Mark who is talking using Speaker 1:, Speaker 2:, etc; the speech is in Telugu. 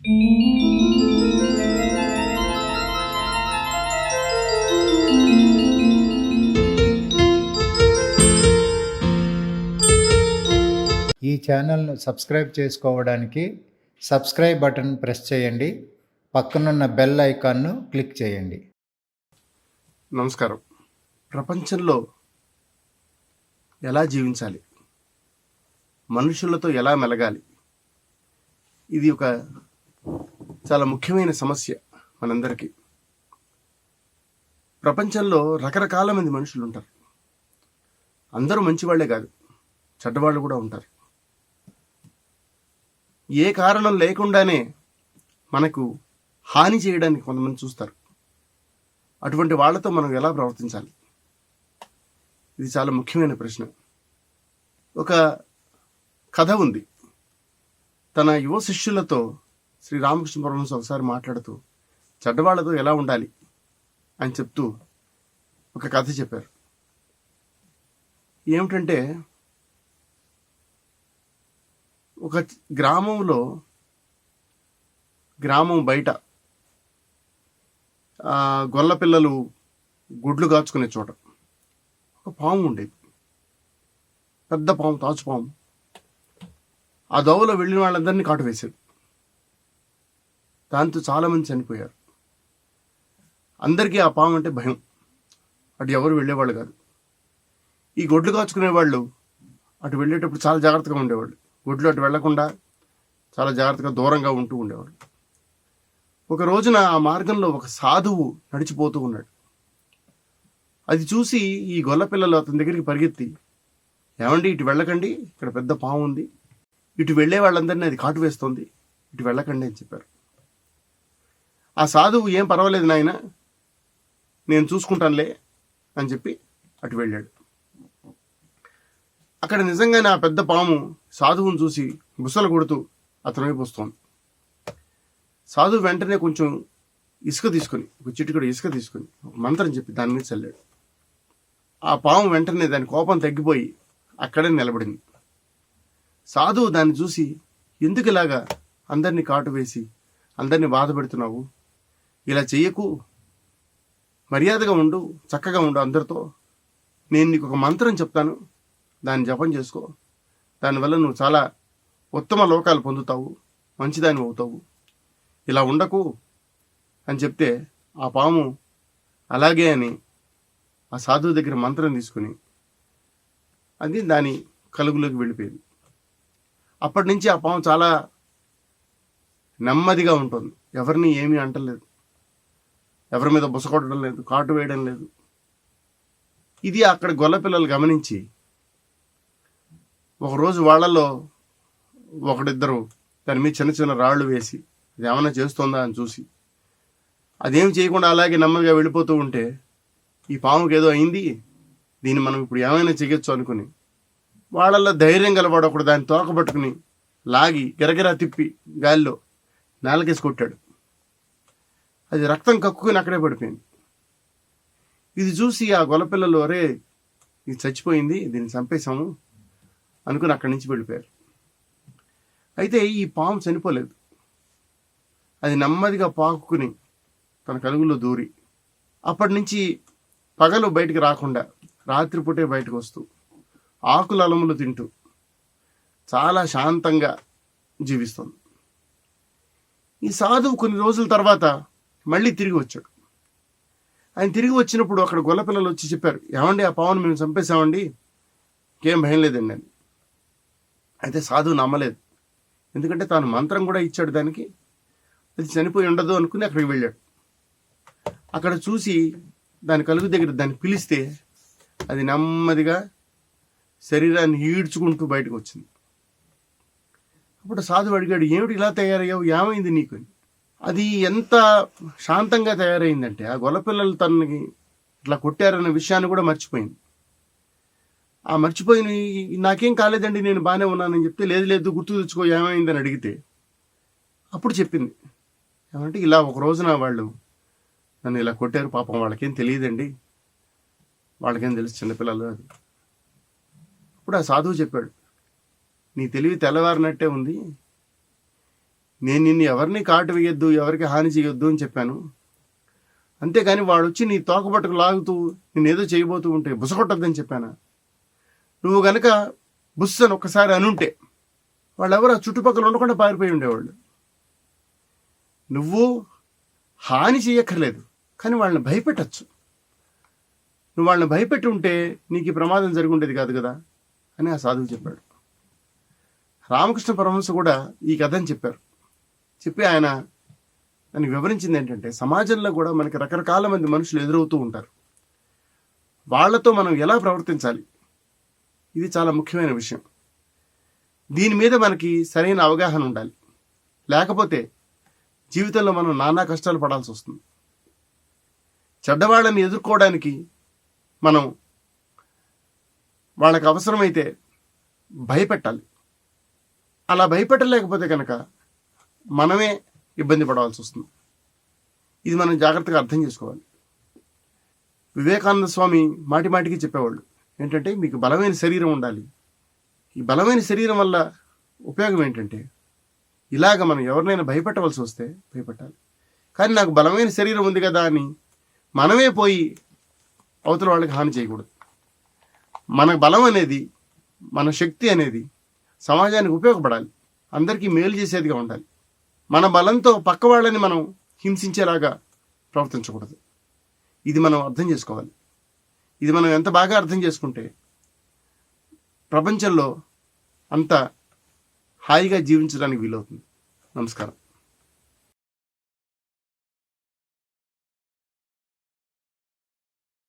Speaker 1: ఈ ఛానల్ను సబ్స్క్రైబ్ చేసుకోవడానికి సబ్స్క్రైబ్ బటన్ ప్రెస్ చేయండి. పక్కనున్న బెల్ ఐకాన్ను క్లిక్ చేయండి.
Speaker 2: నమస్కారం. ప్రపంచంలో ఎలా జీవించాలి? మనుషులతో ఎలా మెలగాలి? ఇది ఒక చాలా ముఖ్యమైన సమస్య మనందరికీ. ప్రపంచంలో రకరకాల మంది మనుషులు ఉంటారు. అందరూ మంచివాళ్ళే కాదు చెడ్డవాళ్ళు కూడా ఉంటారు. ఏ కారణం లేకుండానే మనకు హాని చేయడానికి కొంతమంది చూస్తారు. అటువంటి వాళ్ళతో మనం ఎలా ప్రవర్తించాలి? ఇది చాలా ముఖ్యమైన ప్రశ్న. ఒక కథ ఉంది. తన యువ శిష్యులతో శ్రీ రామకృష్ణ పరమహంస ఒకసారి మాట్లాడుతూ చెడ్డవాళ్ళతో ఎలా ఉండాలి? అని చెప్తూ ఒక కథ చెప్పారు. ఏమిటంటే ఒక గ్రామంలో గ్రామం బయట గొల్ల పిల్లలు గుడ్లు కాచుకునే చోట ఒక పాము ఉండేది. పెద్ద పాము తాచు పాము. ఆ దోవలో వెళ్ళిన వాళ్ళందరినీ కాటు వేసేది. దాంతో చాలామంది చనిపోయారు. అందరికీ ఆ పాము అంటే భయం. అటు ఎవరు వెళ్ళేవాళ్ళు కాదు. ఈ గొడ్లు కాచుకునే వాళ్ళు అటు వెళ్ళేటప్పుడు చాలా జాగ్రత్తగా ఉండేవాళ్ళు. గొడ్లు అటు వెళ్ళకుండా చాలా జాగ్రత్తగా దూరంగా ఉంటూ ఉండేవాళ్ళు. ఒక రోజున ఆ మార్గంలో ఒక సాధువు నడిచిపోతూ ఉన్నాడు. అది చూసి ఈ గొల్ల పిల్లలు అతని దగ్గరికి పరిగెత్తి ఏమండి ఇటు వెళ్ళకండి ఇక్కడ పెద్ద పాము ఉంది. ఇటు వెళ్ళే వాళ్ళందరినీ అది కాటు వేస్తోంది. ఇటు వెళ్ళకండి అని చెప్పారు. ఆ సాధువు ఏం పర్వాలేదు నాయన నేను చూసుకుంటానులే అని చెప్పి అటు వెళ్ళాడు. అక్కడ నిజంగానే ఆ పెద్ద పాము సాధువుని చూసి గుసలు కొడుతూ అతని వైపు వస్తోంది. సాధువు వెంటనే కొంచెం ఇసుక తీసుకొని ఒక చిటికడు ఇసుక తీసుకొని ఒక మంత్రం చెప్పి దాని మీద చల్లాడు. ఆ పాము వెంటనే దాని కోపం తగ్గిపోయి అక్కడే నిలబడింది. సాధువు దాన్ని చూసి ఎందుకు ఇలాగా అందరినీ కాటు వేసి అందరినీ బాధ పెడుతున్నావు? ఇలా చెయ్యకు. మర్యాదగా ఉండు చక్కగా ఉండు అందరితో. నేను నీకు ఒక మంత్రం చెప్తాను. దాన్ని జపం చేసుకో. దానివల్ల నువ్వు చాలా ఉత్తమ లోకాలు పొందుతావు. మంచిదాని అవుతావు. ఇలా ఉండకు అని చెప్తే ఆ పాము అలాగే అని ఆ సాధువు దగ్గర మంత్రం తీసుకుని అది దాని కలుగులోకి వెళ్ళిపోయింది. అప్పటి నుంచి ఆ పాము చాలా నెమ్మదిగా ఉంటుంది. ఎవరిని ఏమీ అంటలేదు. ఎవరి మీద బుసకొట్టడం లేదు కాటు వేయడం లేదు. ఇది అక్కడ గొల్ల పిల్లలు గమనించి ఒకరోజు వాళ్ళలో ఒకడిద్దరు దాని మీద చిన్న చిన్న రాళ్ళు వేసి అది ఏమైనా చేస్తుందా? అని చూసి అదేం చేయకుండా అలాగే నెమ్మదిగా వెళ్ళిపోతూ ఉంటే ఈ పాముకి ఏదో అయింది దీన్ని మనం ఇప్పుడు ఏమైనా చేయొచ్చు అనుకుని వాళ్ళల్లో ధైర్యం గలవాడు ఒకడు దాన్ని తోకబట్టుకుని లాగి గిరగిరా తిప్పి గాలిలో నేలకేసి కొట్టాడు. అది రక్తం కక్కుని అక్కడే పడిపోయింది. ఇది చూసి ఆ గొలపిల్లలు అరే ఇది చచ్చిపోయింది దీన్ని చంపేశాము అనుకుని అక్కడి నుంచి వెళ్ళిపోయారు. అయితే ఈ పాము చనిపోలేదు. అది నెమ్మదిగా పాకుకుని తన కలుగులో దూరి అప్పటి నుంచి పగలు బయటికి రాకుండా రాత్రిపూటే బయటకు వస్తూ ఆకుల అలములు తింటూ చాలా శాంతంగా జీవిస్తుంది. ఈ సాధువు కొన్ని రోజుల తర్వాత మళ్ళీ తిరిగి వచ్చాడు. ఆయన తిరిగి వచ్చినప్పుడు అక్కడ గొల్లపిల్లలు వచ్చి చెప్పారు ఏమండి ఆ పావును మేము చంపేశామండి? ఇంకేం భయం లేదండి అని. అయితే సాధువు నమ్మలేదు. ఎందుకంటే తాను మంత్రం కూడా ఇచ్చాడు దానికి. అది చనిపోయి ఉండదు అనుకుని అక్కడికి వెళ్ళాడు. అక్కడ చూసి దాని కలుగు దగ్గర దాన్ని పిలిస్తే అది నెమ్మదిగా శరీరాన్ని ఈడ్చుకుంటూ బయటకు వచ్చింది. అప్పుడు సాధువు అడిగాడు ఏమిటి ఇలా తయారయ్యావు? ఏమైంది నీకు? అని. అది ఎంత శాంతంగా తయారైందంటే ఆ గొల్లపిల్లలు తనకి ఇట్లా కొట్టారన్న విషయాన్ని కూడా మర్చిపోయింది. ఆ మర్చిపోయిన నాకేం కాలేదండి నేను బాగానే ఉన్నానని చెప్తే లేదు లేదు గుర్తు తెచ్చుకో ఏమైందని అడిగితే అప్పుడు చెప్పింది. ఏమంటే ఇలా ఒక రోజున వాళ్ళు నన్ను ఇలా కొట్టారు పాపం వాళ్ళకేం తెలియదండి. వాళ్ళకేం తెలుసు చిన్నపిల్లలు అది. అప్పుడు ఆ సాధువు చెప్పాడు నీ తెలివి తెల్లవారినట్టే ఉంది నేను నిన్ను ఎవరిని కాటు వేయొద్దు ఎవరికి హాని చేయొద్దు అని చెప్పాను. అంతేకాని వాడు వచ్చి నీ తోకబట్టుకు లాగుతూ నేనేదో చేయబోతూ ఉంటే బుసగొట్టద్దని చెప్పానా? నువ్వు గనక బుస్ అని ఒక్కసారి అనుంటే వాళ్ళెవరు ఆ చుట్టుపక్కల ఉండకుండా పారిపోయి ఉండేవాళ్ళు. నువ్వు హాని చేయక్కర్లేదు కానీ వాళ్ళని భయపెట్టచ్చు. నువ్వు వాళ్ళని భయపెట్టి ఉంటే నీకు ఈ ప్రమాదం జరిగి ఉండేది కాదు కదా అని ఆ సాధువు చెప్పాడు. రామకృష్ణ పరమహంస కూడా ఈ కథని చెప్పారు. చెప్పి ఆయన దానికి వివరించింది ఏంటంటే సమాజంలో కూడా మనకి రకరకాల మంది మనుషులు ఎదురవుతూ ఉంటారు. వాళ్ళతో మనం ఎలా ప్రవర్తించాలి? ఇది చాలా ముఖ్యమైన విషయం. దీని మీద మనకి సరైన అవగాహన ఉండాలి. లేకపోతే జీవితంలో మనం నానా కష్టాలు పడాల్సి వస్తుంది. చెడ్డవాళ్ళని ఎదుర్కోవడానికి మనం వాళ్ళకి అవసరమైతే భయపెట్టాలి. అలా భయపెట్టలేకపోతే కనుక మనమే ఇబ్బంది పడవలసి వస్తుంది. ఇది మనం జాగ్రత్తగా అర్థం చేసుకోవాలి. వివేకానంద స్వామి మాటి మాటికి చెప్పేవాళ్ళు ఏంటంటే మీకు బలమైన శరీరం ఉండాలి. ఈ బలమైన శరీరం వల్ల ఉపయోగం ఏంటంటే ఇలాగ మనం ఎవరినైనా భయపెట్టవలసి వస్తే భయపెట్టాలి. కానీ నాకు బలమైన శరీరం ఉంది కదా అని మనమే పోయి అవతల వాళ్ళకి హాని చేయకూడదు. మన బలం అనేది మన శక్తి అనేది సమాజానికి ఉపయోగపడాలి. అందరికీ మేలు చేసేదిగా ఉండాలి. మన బలంతో పక్క వాళ్ళని మనం హింసించేలాగా ప్రవర్తించకూడదు. ఇది మనం అర్థం చేసుకోవాలి. ఇది మనం ఎంత బాగా అర్థం చేసుకుంటే ప్రపంచంలో అంత హాయిగా జీవించడానికి వీలవుతుంది. నమస్కారం.